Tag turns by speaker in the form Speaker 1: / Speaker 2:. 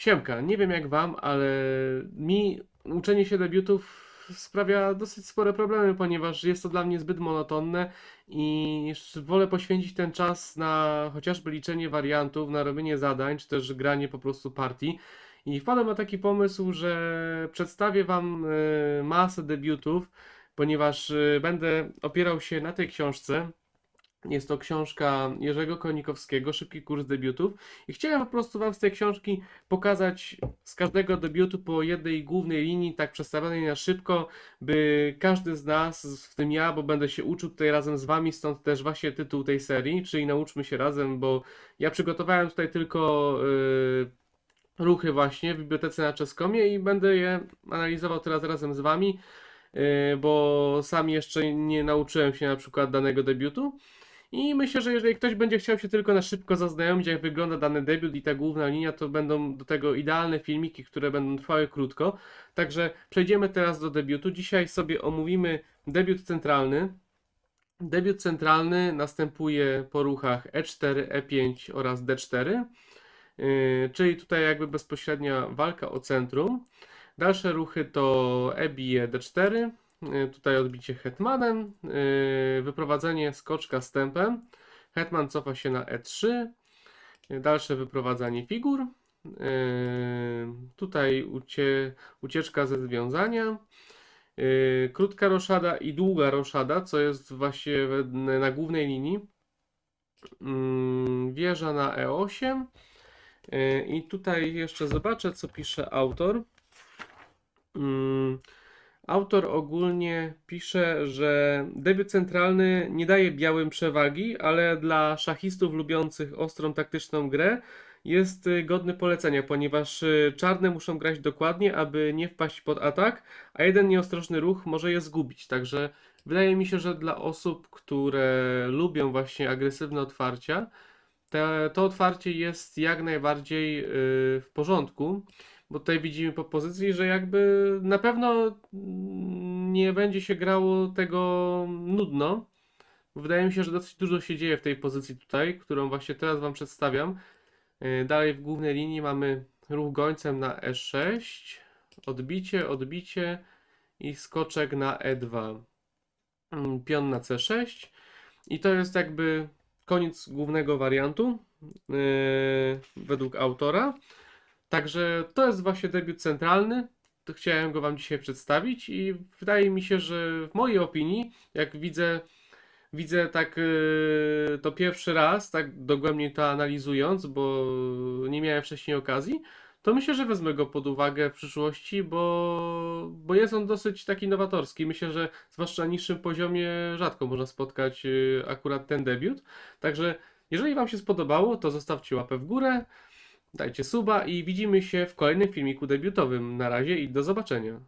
Speaker 1: Siemka, nie wiem jak wam, ale mi uczenie się debiutów sprawia dosyć spore problemy, ponieważ jest to dla mnie zbyt monotonne i wolę poświęcić ten czas na chociażby liczenie wariantów, na robienie zadań, czy też granie po prostu partii. I wpadłem na taki pomysł, że przedstawię wam e, masę debiutów, ponieważ e, będę opierał się na tej książce. Jest to książka Jerzego Konikowskiego, Szybki kurs debiutów. I chciałem po prostu Wam z tej książki pokazać z każdego debiutu po jednej głównej linii, tak przedstawionej na szybko, by każdy z nas, w tym ja, bo będę się uczył tutaj razem z Wami, stąd też właśnie tytuł tej serii, czyli Nauczmy się razem, bo ja przygotowałem tutaj tylko yy, ruchy właśnie w bibliotece na Czeskomie i będę je analizował teraz razem z Wami, yy, bo sam jeszcze nie nauczyłem się na przykład danego debiutu. I myślę, że jeżeli ktoś będzie chciał się tylko na szybko zaznajomić, jak wygląda dany debiut i ta główna linia, to będą do tego idealne filmiki, które będą trwały krótko. Także przejdziemy teraz do debiutu. Dzisiaj sobie omówimy debiut centralny. Debiut centralny następuje po ruchach E4, E5 oraz D4, yy, czyli tutaj jakby bezpośrednia walka o centrum. Dalsze ruchy to E bije D4, yy, tutaj odbicie hetmanem, yy, wyprowadzenie skoczka z tempem, hetman cofa się na E3, yy, dalsze wyprowadzanie figur, tutaj ucie, ucieczka ze związania, krótka roszada i długa roszada, co jest właśnie na głównej linii, Mm, wieża na E8 yy, i tutaj jeszcze zobaczę, co pisze autor. Autor ogólnie pisze, że debiut centralny nie daje białym przewagi, ale dla szachistów lubiących ostrą taktyczną grę jest y, godny polecenia, ponieważ y, czarne muszą grać dokładnie, aby nie wpaść pod atak, a jeden nieostrożny ruch może je zgubić. Także wydaje mi się, że dla osób, które lubią właśnie agresywne otwarcia, to otwarcie jest jak najbardziej y, w porządku. Bo tutaj widzimy po pozycji, że jakby na pewno nie będzie się grało tego nudno. Wydaje mi się, że dosyć dużo się dzieje w tej pozycji tutaj, którą właśnie teraz Wam przedstawiam. Yy, Dalej w głównej linii mamy ruch gońcem na E6, odbicie, odbicie i skoczek na E2. Mm, Pion na C6 i to jest jakby koniec głównego wariantu yy, według autora. Także to jest właśnie debiut centralny. Chciałem go Wam dzisiaj przedstawić i wydaje mi się, że w mojej opinii, jak widzę, widzę tak yy, to pierwszy raz, tak dogłębnie to analizując, bo nie miałem wcześniej okazji, to myślę, że wezmę go pod uwagę w przyszłości, bo, bo jest on dosyć taki nowatorski. Myślę, że zwłaszcza na niższym poziomie rzadko można spotkać yy, akurat ten debiut. Także jeżeli Wam się spodobało, to zostawcie łapę w górę. Dajcie suba i widzimy się w kolejnym filmiku debiutowym. Na razie i do zobaczenia.